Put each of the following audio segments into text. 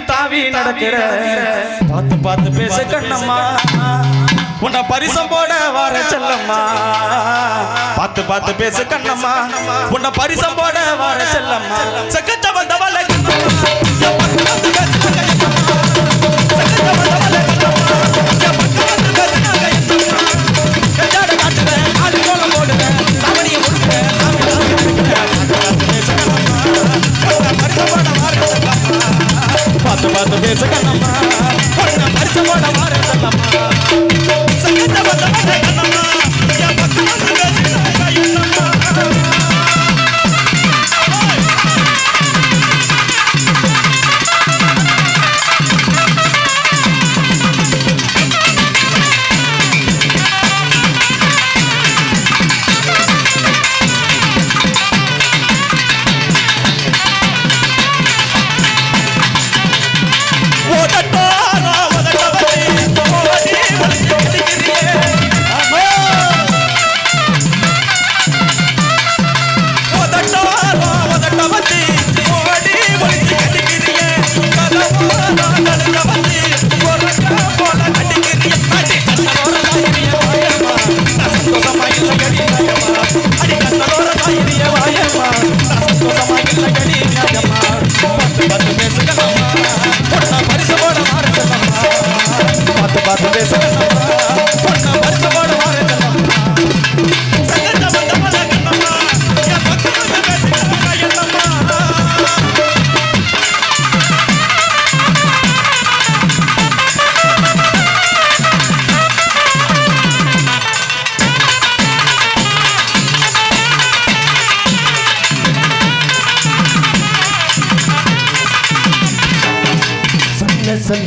தாவி தாவி நடக்கிற. பார்த்து பார்த்து பேச கண்ணம்மா. உன்னை பரிசம் போட வர செல்லம்மா. பார்த்து பார்த்து பேச கண்ணம்மா. உன்னை பரிசம் போட வர செல்லம்மா. சக்கச்ச வந்தவள பேச கண்ணம்மா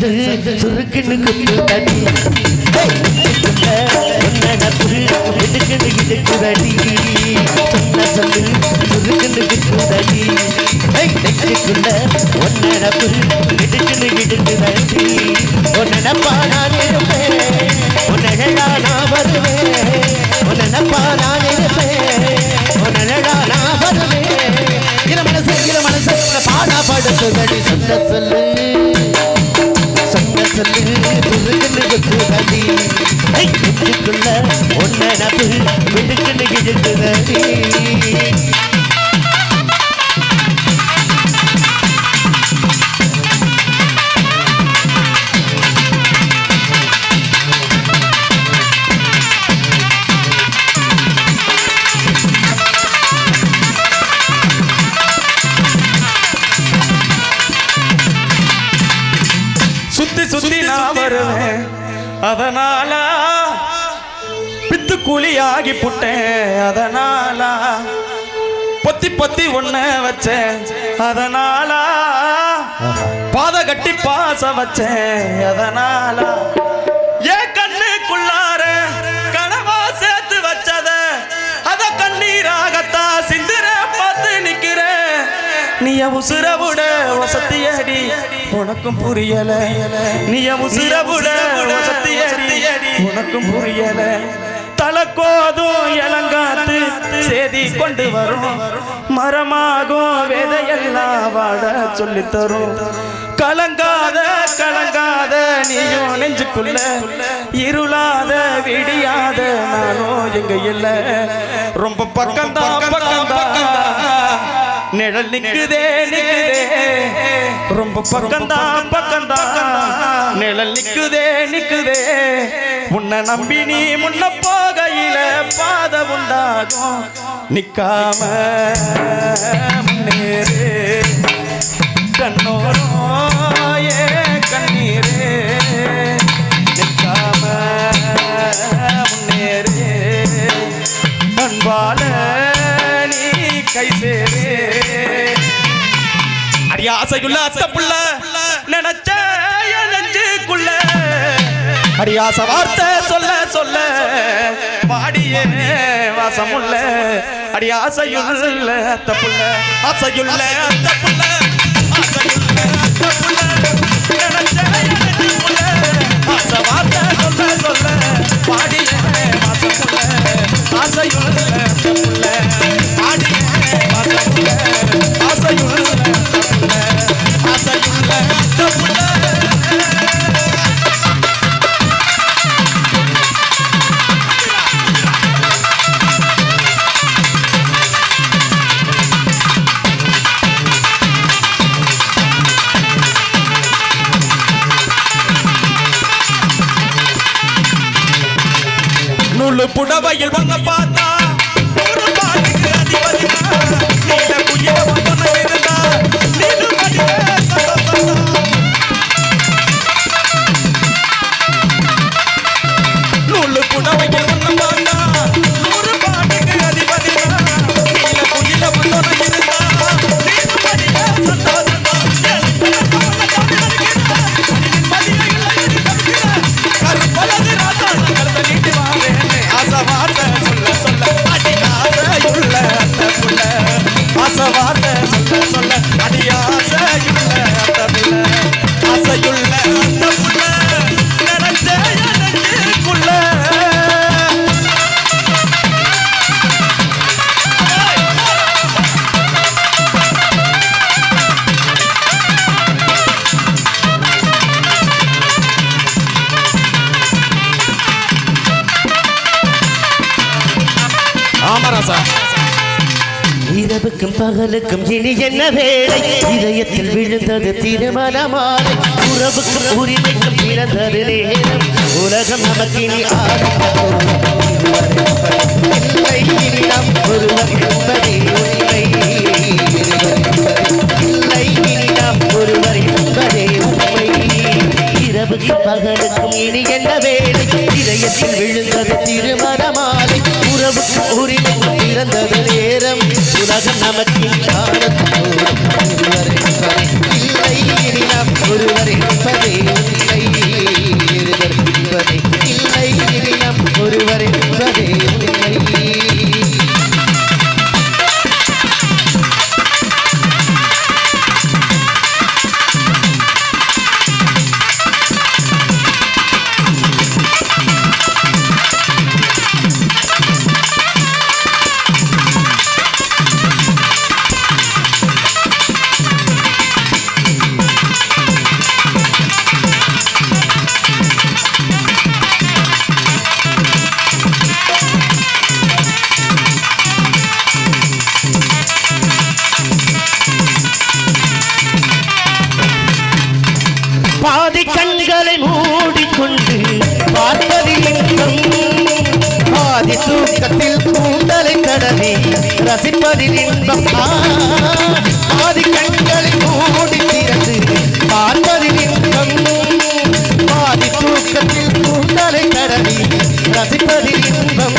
சொல்ல சுருக்குன்னு குத்து தடி. இடுக்குன்னு இடுக்குதடி சொன்ன சொல்லு சுருக்குன்னு குத்து தடி. நெஞ்சுக்குள்ள ஒன்னடப்பு இடுக்குன்னு இடுக்குதடி உன்னப்பா நான் இருப்பேன் உன்னழகா நான் வருவேன். உன்னப்பா நான் இருப்பேன் உன்னழகா நான் வருவேன். இர மனசு இர மனசு பாடா சொல்ல சொல்லு விடுக்குன்னு கிழக்குதடி சுத்தி சுத்தி நான் வருவேன். அதனால பித்து கூலியாகி புட்டேன். அதனாலா பொத்தி பொத்தி ஒண்ண வச்சேன். அதனாலா பாத கட்டி பாச வச்சேன். அதனாலா ஏ கண்ணுக்குள்ளார கனவா சேர்த்து வச்சத அத கண்ணீராகத்தா சிந்துற பார்த்து நிக்கிறேன். நீய உசுர விட வசத்தியடி உனக்கும் புரியல. நீ உசுர விட வசத்தியடி உனக்கும் புரியல. கோதும் இளங்காத்து சேதி கொண்டு வரும். மரமாகும் விதையெல்லாம் வாட சொல்லித் தரும் கலங்காத கலங்காத நீயும் நெஞ்சுக்குள்ள. இருளாத விடியாத நானும் எங்க இல்ல ரொம்ப பக்கம்தான் பக்கம்தான் நிழல் நிக்குதே நிக்குதே. ரொம்ப பக்கந்தா பக்கந்தா. நிழல் நிக்குதே நிக்குதே. உன்னை நம்பி நீ முன்ன போகையில பாத உண்டாகும். நிக்காம முன்னேறு. கண்ணோரம் ஏ கண்ணீரே. நிற்காம முன்னேறு. அன்பால நீ கை சேரு. அடி ஆசையுள்ள அத்த புள்ள நினைச்ச அடி வார்த்தை சொல்ல சொல்ல. பாடியே வாசமுள்ள அடி ஆசையுள்ள அத்த புள்ள ஆசையுள்ள அத்த புள்ள ஆசையுள்ள அத்த புடவையில் வந்த பார் ஆமராசா. இரவுக்கும் பகலுக்கும் இனி என்ன வேலை இதயத்தில் விழுந்தது திருமணமான உறவுக்கும் உரிமைக்கும் பிறந்தது நேரம். உலகம் நமக்கு இனி ஆரம்பம் இல்லை நாம் ஒருவர் मदीना பாதி கண்களை மூடிக்கொண்டு பார்ப்பது இன்பம். பாதி தூக்கத்தில் கூந்தலை கடவி ரசிப்பதில் இன்பம். பாதி கண்களை மூடி திறந்து பார்ப்பதில் இன்பம். பாதி தூக்கத்தில் கூந்தலை கடவி ரசிப்பதில் இன்பம்.